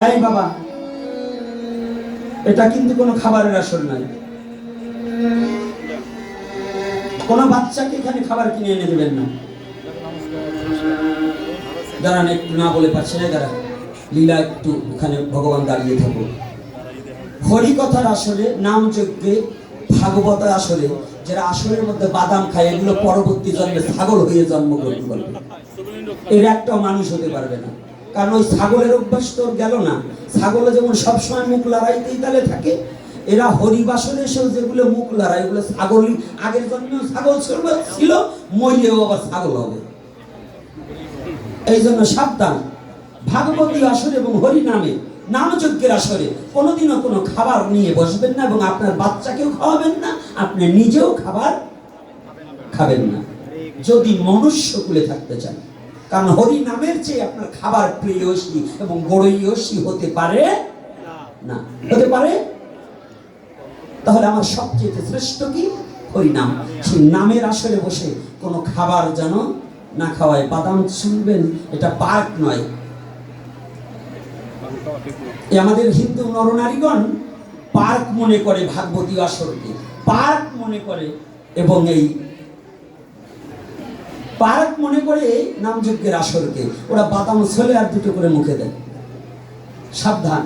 এই বাবা। এটা কিন্তু কোনো খাবারের আসর নাই। কোনো বাচ্চাকে এখানে খাবার কিনে এনে দেবেন না। দাঁড়ান, একটু না বলে পারছে না দাঁড়া লীলা, একটু ওখানে ভগবান দাঁড়িয়ে থাকো হরিকথার আসরে, নাম যজ্ঞে ভাগবত আসরে, যারা আসরের মধ্যে বাদাম খায়, এগুলো পরবর্তী জন্মে ছাগল হয়ে জন্মগ্রহণ করবে। এর একটা মানুষ হতে পারবে না। কারণ ওই ছাগলের অভ্যাস তো গেল না। ছাগলে যেমন সবসময় মুখ লড়াইতেই তালে থাকে, এরা হরিবাসনে এসেও যেগুলো মুখ লড়াই, এগুলো ছাগলই আগের জন্মেও ছাগল ছিল মরিয়েও আবার ছাগল হবে। এই জন্য সাবধান। ভাগবতী আসরে এবং হরি নামে, নামযজ্ঞের আসরে কোনোদিনও কোনো খাবার নিয়ে বসবেন না এবং আপনার বাচ্চাকেও খাওয়াবেন না, আপনি নিজেও খাবার খাবেন না। যদি মনুষ্য কুলে থাকতে চান। কারণ হরি নামের চেয়ে আপনার খাবার প্রিয়সী এবং বড়ইয়সী হতে পারে না। হতে পারে? তাহলে আমার সবচেয়ে শ্রেষ্ঠ কি? হরিনাম। সেই নামের আসরে বসে কোনো খাবার যেন না খাওয়ায়। বাদাম শুনবেন এটা পার্ক নয়। আমাদের হিন্দু নরনারীগণ পার্ক মনে করে ভাগবতী আসরকে। পার্ক মনে করে এবং এই পার্ক মনে করে নামযজ্ঞের আসরকে ওরা বাদাম ছেলে আর দুটো করে মুখে দেয়। সাবধান।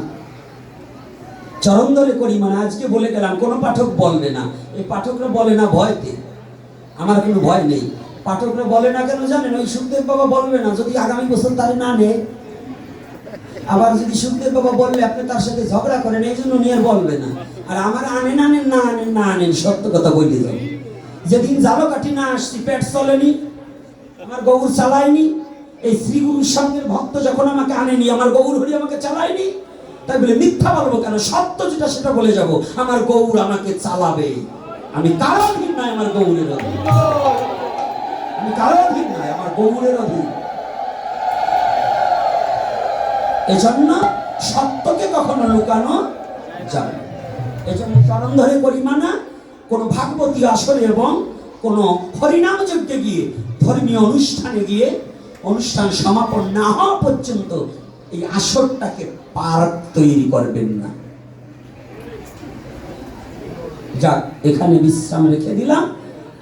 চরণ ধরে করি মানে আজকে বলে গেলাম, কোনো পাঠক বলবে না। এই পাঠকরা বলে না ভয়তে। আমার কোনো ভয় নেই। পাঠকরা বলে না কেন জানেন? ওই সুখদেব বাবা বলবে না, যদি আগামী বছর তারে না নেয়। আবার যদি সুখদেব বাবা বললে আপনি তার সাথে ঝগড়া করেন, এই জন্য নিয়ে বলবে না। আর আমার আনেন আনেন, না আনেন না আনেন, সত্য কথা বলে যেদিন জালো কাঠি না আসছি, পেট চলেনি আমার গৌর চালায়নি। এই শ্রীগুরুর সঙ্গের ভক্ত যখন আমাকে আনেনি, আমার গৌর হরি আমাকে চালায়নি। তাই বলে, মিথ্যা বলব কেন? সত্য যেটা সেটা বলে যাব। আমার গৌর আমাকে চালাবে। আমি কারও অধীন নয় আমার গৌরের অধীন। আমি কারও অধীন নয় আমার গৌরের অধীন। এজন্য সত্যকে কখনো লুকানো যাবে না। এজন্য চরণ ধরে করি মানা কোনো ভাগবতী আসরে এবং কোনো হরিনাম যজ্ঞে গিয়ে, ধর্মীয় অনুষ্ঠানে গিয়ে, অনুষ্ঠান সমাপন না হওয়া পর্যন্ত এই আসরটাকে পার্ক তৈরি করবেন না। যাক, এখানে বিশ্রাম রেখে দিলাম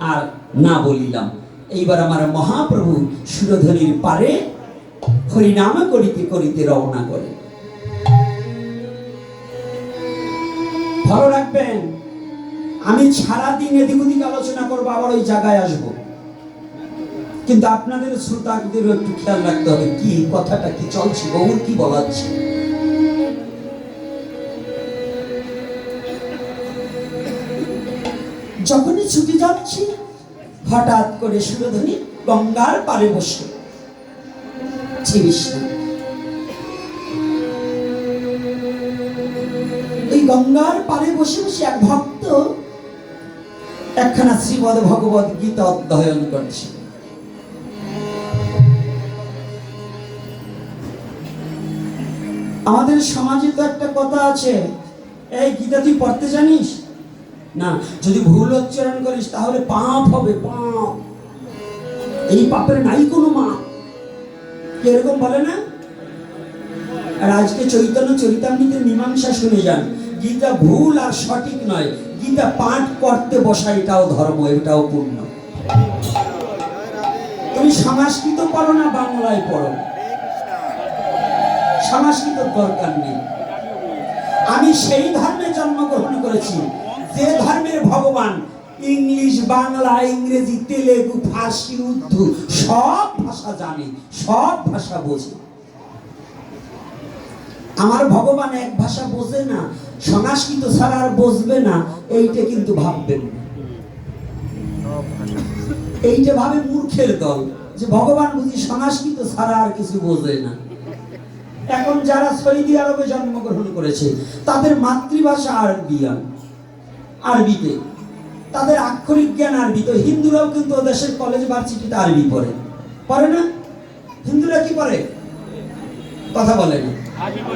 আর না বলিলাম। এইবার আমার মহাপ্রভু সুরধনির পারে হরিনাম করিতে করিতে রওনা করে। ভালো রাখবেন। আমি সারাদিন এদিক ওদিক আলোচনা করব, আবার ওই জায়গায় আসব। কিন্তু আপনাদের শ্রোতাদেরও একটু খেয়াল রাখতে হবে, কি কথাটা কি চলছে? বহু কি বলাচ্ছে যখনই ছুটি যাচ্ছি, হঠাৎ করে সুরধ্বনি গঙ্গার পারে বসে ওই গঙ্গার পারে বসে বসে এক ভক্ত একখানা শ্রীমদ ভগবত গীতা অধ্যয়ন করছে। আমাদের সমাজে তো একটা কথা আছে, এই গীতা তুই পড়তে জানিস? না, যদি ভুল উচ্চারণ করিস তাহলে পাপ হবে, পাপ। এই পাপের নাই কোনো মা এরকম বলে না? আর আজকে চৈতন্য চরিতামৃতের মীমাংসা শুনে যান। গীতা ভুল আর সঠিক নয়। গীতা পাঠ করতে বসা এটাও ধর্ম, এটাও পূর্ণ তুমি সংস্কৃত পড়ো না, বাংলায় পড়ো সংস্কৃত দরকার নেই। আমি সেই ধর্মে জন্মগ্রহণ করেছি, যে ধর্মের ভগবান ইংলিশ, বাংলা, ইংরেজি, তেলেগু, ফার্সি, উর্দু সব ভাষা জানে, সব ভাষা বোঝে। আমার ভগবান এক ভাষা বোঝে না সংস্কৃত ছাড়া আর বুঝবে না, এইটা কিন্তু ভাববেন এইটা ভাবে মূর্খের দল, যে ভগবান বুঝি সংস্কৃত ছাড়া আর কিছু বোঝে না। এখন যারা সৌদি আরবে জন্মগ্রহণ করেছে, তাদের মাতৃভাষা আরবিয়ান আরবিতে। তাদের আক্ষরিক জ্ঞান আরবি, তো হিন্দুরাও কিন্তু দেশের কলেজ ভার্সিটিতে আরবি পড়ে। পড়ে না? হিন্দুরা কি পড়ে? কথা বলে না।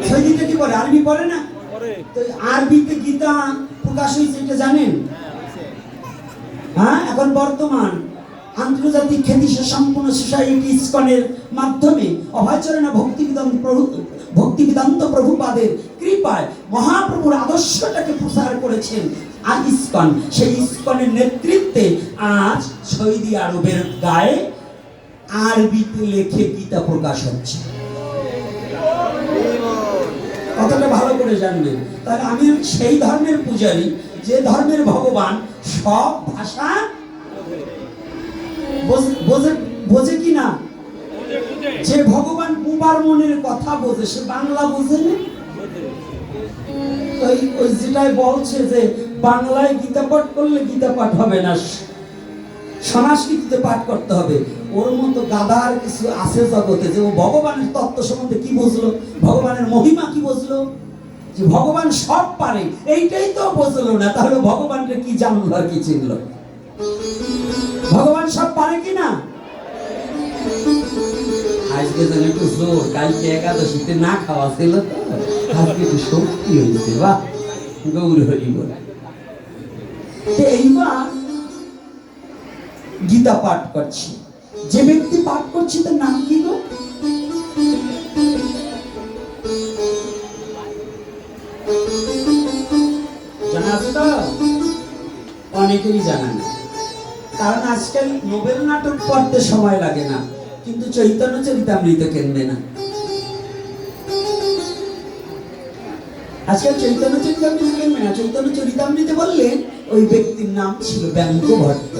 সৌদিতে কি পড়ে? আরবি পড়ে না? আরবিতে গীতা প্রকাশ হয়েছে, এটা জানেন? হ্যাঁ এখন বর্তমান আন্তর্জাতিক খ্যাতি সম্পূর্ণ সোসাইটি মাধ্যমে প্রভু প্রভুপাদের কৃপায় মহাপ্রভুর আদর্শটাকে প্রসার করেছেন আর ইস্কন। সেই ইস্কনের নেতৃত্বে আজ সৌদি আরবের গায়ে আরবিতে লেখে গীতা প্রকাশ হচ্ছে। কতটা ভালো করে জানবেন। তাহলে আমি সেই ধর্মের পূজারী, যে ধর্মের ভগবান, সব ভাষা বোঝে- কি না? যে ভগবান বুবার মনের কথা বোঝে, সে বাংলা বোঝে ওই ওই যেটাই বলছে যে বাংলায় গীতা পাঠ করলে গীতা পাঠ হবে না সংস্কৃতিতে পাঠ করতে হবে। ওর মতো গাদার কিছু আছে জগতে যে ও ভগবানের তত্ত্ব সম্বন্ধে কি বুঝলো? ভগবানের মহিমা কি বুঝলো? যে ভগবান সব পারে, এইটাই তো বুঝলো না, তাহলে ভগবানকে কি জানলো আর কি চিনলো? ভগবান সব পারে কি না? আজকে যেন একটু জোর, কালকে একাদশীতে না খাওয়া ছিল তো, আজকে একটু শক্তি হয়েছে বাহ, গৌর হরি বল এইবার গীতা পাঠ করছি। যে ব্যক্তি পাঠ করছে, তার নাম কি গো? জানা আছে অনেকেরই জানা না কারণ আজকাল নোবেল নাটক পড়তে সময় লাগে না, কিন্তু চৈতন্য চরিতামৃত কেন্দ্রে না? আজকাল চৈতন্য চরিতামৃত কেন্দ্রে না? চৈতন্য চরিতামৃত বললেন ওই ব্যক্তির নাম ছিল ব্যঙ্গ ভট্ট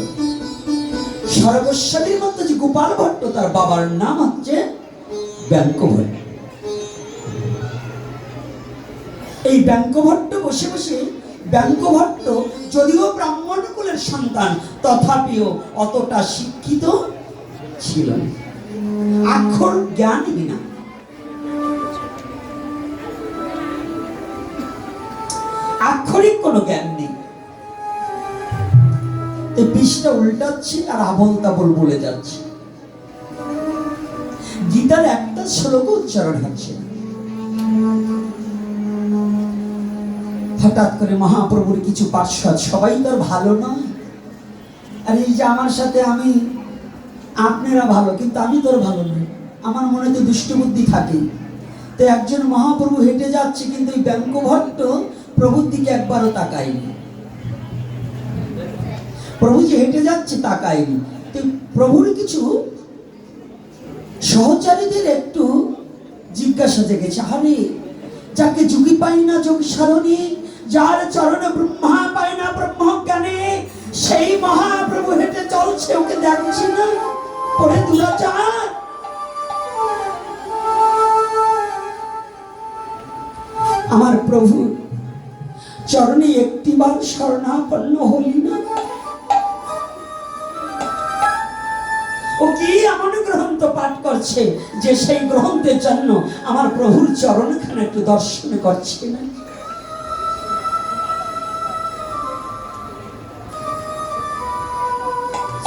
সর্বস্বাদীর মধ্যে যে গোপাল ভট্ট তার বাবার নাম হচ্ছে ব্যাংক এই ব্যাংক ভট্ট বসে বসে ব্যাংক ভট্ট যদিও ব্রাহ্মণ কুলের সন্তান, তথাপিও অতটা শিক্ষিত ছিল না। আক্ষর জ্ঞানহীনা বিষটা উল্টাচ্ছে আর আবল তাবল বলে যাচ্ছে। গীতার একটা শ্লোক উচ্চারণ হচ্ছে। হঠাৎ করে মহাপ্রভুর কিছু পার্শ্বদ, সবাই তো ভালো নয়। আর এই যে আমার সাথে আমি, আপনারা ভালো, কিন্তু আমি তোর ভালো নই। আমার মনে তো দুষ্ট বুদ্ধি থাকে। তো একজন মহাপ্রভু হেঁটে যাচ্ছে, কিন্তু এই ব্যঙ্ক ভট্ট প্রভুর দিকে একবারও তাকায়নি। প্রভু যে হেঁটে যাচ্ছে, তাকায়নি। প্রভুর কিছু সহচারীদের একটু জিজ্ঞাসা জেগেছে আরে যাকে যুগি পাই না, যোগ সারণী, যার চরণে ব্রহ্মা পায় না ব্রহ্ম জ্ঞানে সেই মহাপ্রভু হেঁটে চলছে, ওকে দেখছি না পরে দুরাচার। আমার প্রভু, চরণে একটিবার শরণাপন্ন হলি না ও কি এমন গ্রন্থ পাঠ করছে যে সেই গ্রন্থের জন্য আমার প্রভুর চরণখানে একটু দর্শন করছে? না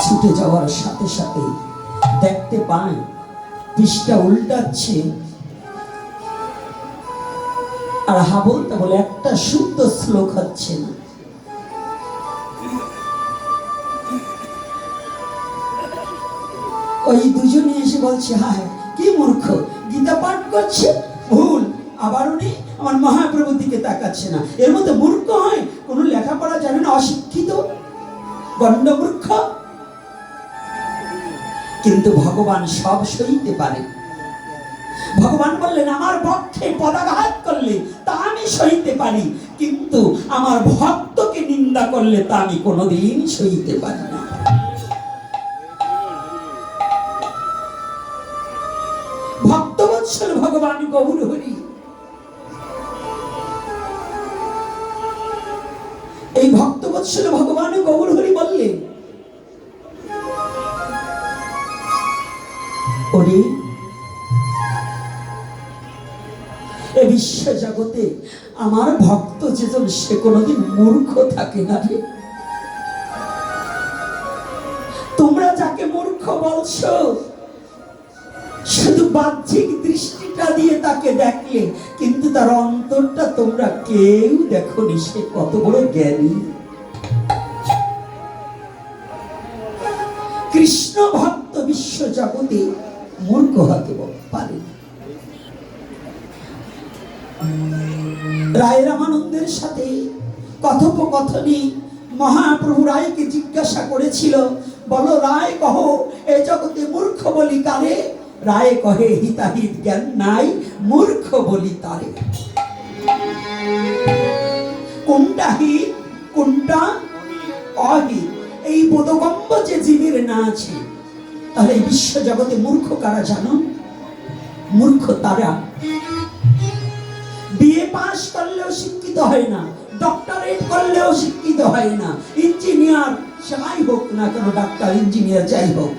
ছুটে যাওয়ার সাথে সাথে দেখতে পাই পৃষ্ঠা উল্টাচ্ছে। আর হাবল বলে একটা শুদ্ধ শ্লোক হচ্ছে না। ওই দুজনে এসে বলছে, হায়, কি মূর্খ, গীতা পাঠ করছে? ভুল আবার উনি আমার মহাপ্রভুর দিকে তাকাচ্ছে না। এর মধ্যে মূর্খ হয়, কোনো লেখাপড়া জানে না, অশিক্ষিত, গণ্ডমূর্খ। কিন্তু ভগবান সব সইতে পারে। ভগবান বললেন, আমার পক্ষে পদাঘাত করলে তা আমি সইতে পারি, কিন্তু আমার ভক্তকে নিন্দা করলে তা আমি কোনোদিন সইতে পারি না। এই বললেন এ বিশ্ব জগতে আমার ভক্ত যেজন, সে কোনোদিন মূর্খ থাকে না রে। তোমরা যাকে মূর্খ বলছো শুধু বাহ্যিক দৃষ্টিটা দিয়ে তাকে দেখলে, কিন্তু তার অন্তরটা তোমরা কেউ দেখোনি। সে কত বড় জ্ঞানী। কৃষ্ণ ভক্ত বিশ্ব জগতে মূর্খ হতে পারে। রায় রামানন্দের সাথে কথোপকথনে মহাপ্রভু রায়কে জিজ্ঞাসা করেছিল, বলো, রায় কহ, এ জগতে মূর্খ বলি কারে? রায় কহে, হিতাহিত জ্ঞান নাই, মূর্খ বলি তারে। কোনটা হিত কোনটা অহিত এই বোধগম্য যে জীবের না আছে, তাহলে এই বিশ্ব জগতে মূর্খ কারা জানো? মূর্খ তারা। বিএ পাস করলেও শিক্ষিত হয় না, ডক্টরেট করলেও শিক্ষিত হয় না, ইঞ্জিনিয়ার যাই হোক না কেন, ডাক্তার, ইঞ্জিনিয়ার যাই হোক।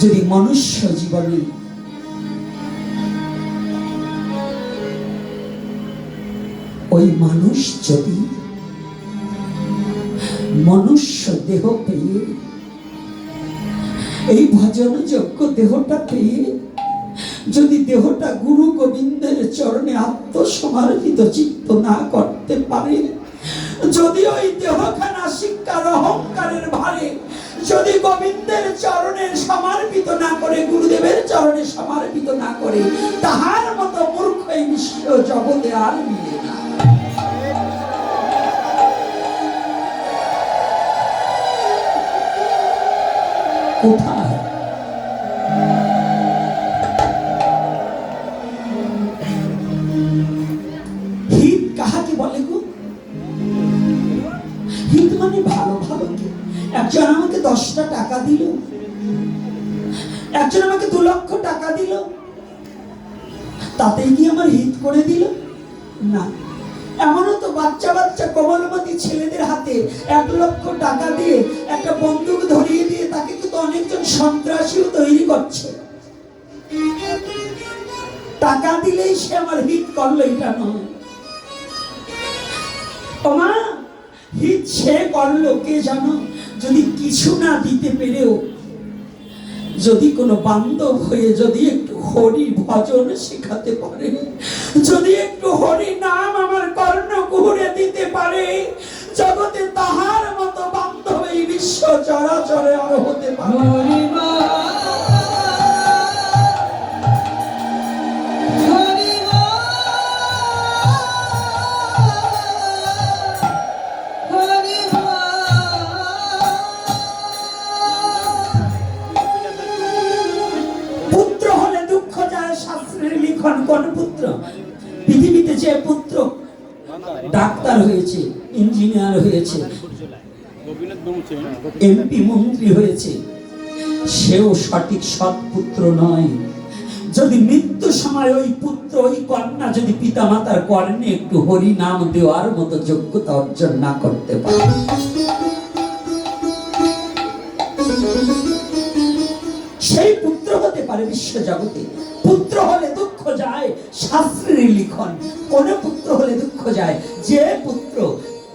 যদি মনুষ্য জীবনে ওই মানুষ যদি মনুষ্য দেহ পেয়ে, এই ভজন যোগ্য দেহটা পেয়ে, যদি দেহটা গুরু গোবিন্দের চরণে আত্মসমার্পিত চিত্ত না করতে পারে, যদি ওই দেহখানা শিক্ষার অহংকারের ভারে যদি গোবিন্দের চরণে সমর্পিত না করে, গুরুদেবের চরণে সমর্পিত না করে, তাহার মতো মূর্খ এই বিশ্ব জগতে আর মিলে না। হিত কাহাকে বলে গো? একজন আমাকে দশটা টাকা দিল। একজন আমাকে দু লক্ষ টাকা দিল। তাতেই কি আমার হিত করে দিল? না। এমনও তো বাচ্চা বাচ্চা কোমলমতি ছেলেদের হাতে এক লক্ষ টাকা দিয়ে একটা বন্দুক ধরিয়ে দিয়ে তাকে কিন্তু অনেকজন সন্ত্রাসীও তৈরি করছে। টাকা দিলেই সে আমার হিত করল, এটা নয়। ওমা, হিত সে করল, কে জানো? যদি কিছু না দিতে পেরেও যদি কোনো বান্ধব হয়ে যদি একটু হরি ভজন শেখাতে পারে, যদি একটু হরি নাম আমার কর্ণ কুহুরে দিতে পারে, জগতে তাহার মতো বান্ধব এই বিশ্ব চরাচরে আর হতে পারে। হয়েছে। এমপি মন্ত্রী হয়েছে। সেও সঠিক সৎ পুত্র নয়। যদি মৃত্যু সময় ওই পুত্র, ওই কন্যা যদি পিতা মাতার কর্ণে একটু হরি নাম দেওয়ার মতো যোগ্যতা অর্জন না করতে পারে। সেই পুত্র হতে পারে বিশ্ব জগতে পুত্র হলে দুঃখ যায়, শাস্ত্রের লিখন। কোন পুত্র হলে দুঃখ যায়, যে পুত্র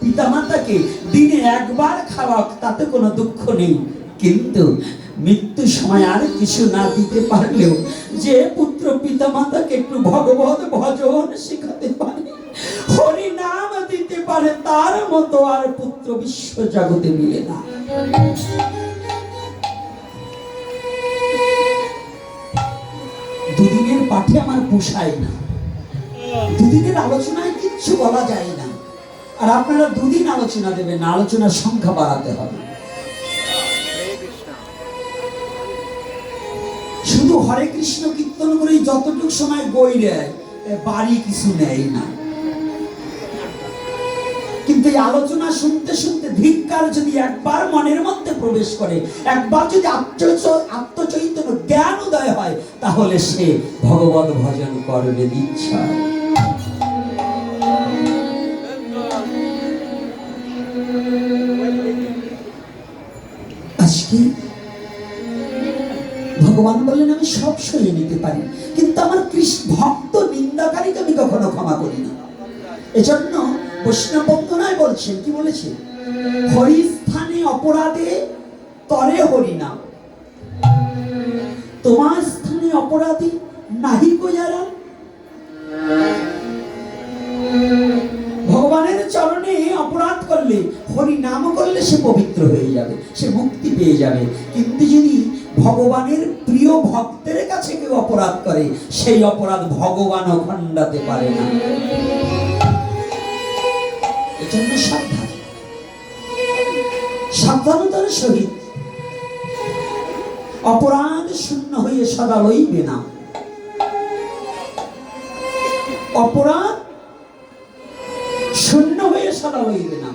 পিতামাতাকে দিনে একবার খাওয়াক, তাতে কোনো দুঃখ নেই। কিন্তু মৃত্যু সময় আর কিছু না দিতে পারলেও যে পুত্র পিতামাতাকে একটু ভগবত ভজন শেখাতে পারে, হরি নাম দিতে পারে, তার মতো আর পুত্র বিশ্ব জগতে মিলে না। দুদিনের পাঠে আমার পোষায় না। দুদিনের আলোচনায় কিচ্ছু বলা যায় না। আর আপনারা দুদিন আলোচনা দেবেন না, আলোচনার সংখ্যা বাড়াতে হবে। শুধু হরে কৃষ্ণ কীর্তন করেই যতটুকু সময় বই দেয় বাড়ি কিছু নেয় না। কিন্তু এই আলোচনা শুনতে শুনতে ধিক্কার যদি একবার মনের মধ্যে প্রবেশ করে, একবার যদি আত্মচ- আত্মচৈতন্য জ্ঞান উদয় হয়, তাহলে সে ভগবত ভজন করবে ইচ্ছা। আজকে ভগবান বললেন, আমি সব সরিয়ে নিতে পারি। কিন্তু আমার কৃষ্ণ ভক্ত নিন্দাকারীকে আমি কখনো ক্ষমা করি না। এজন্য বৈষ্ণব বন্দনায় বলছেন, কি বলেছে? হরি স্থানে অপরাধে তরে হরি না। তোমার স্থানে অপরাধী নাহি কো যারা? ভগবানের চরণে অপরাধ করলে হরি নাম করলে সে পবিত্র হয়ে যাবে, সে মুক্তি পেয়ে যাবে। কিন্তু যদি ভগবানের প্রিয় ভক্তের কাছে কেউ অপরাধ করে, সেই অপরাধ ভগবান খণ্ডাতে পারে না। এজন্য সাবধান। সাবধানতার সহিত অপরাধ শূন্য হয়ে সদা লইবে না। অপরাধ শূন্য হয়ে সদা লইবে না।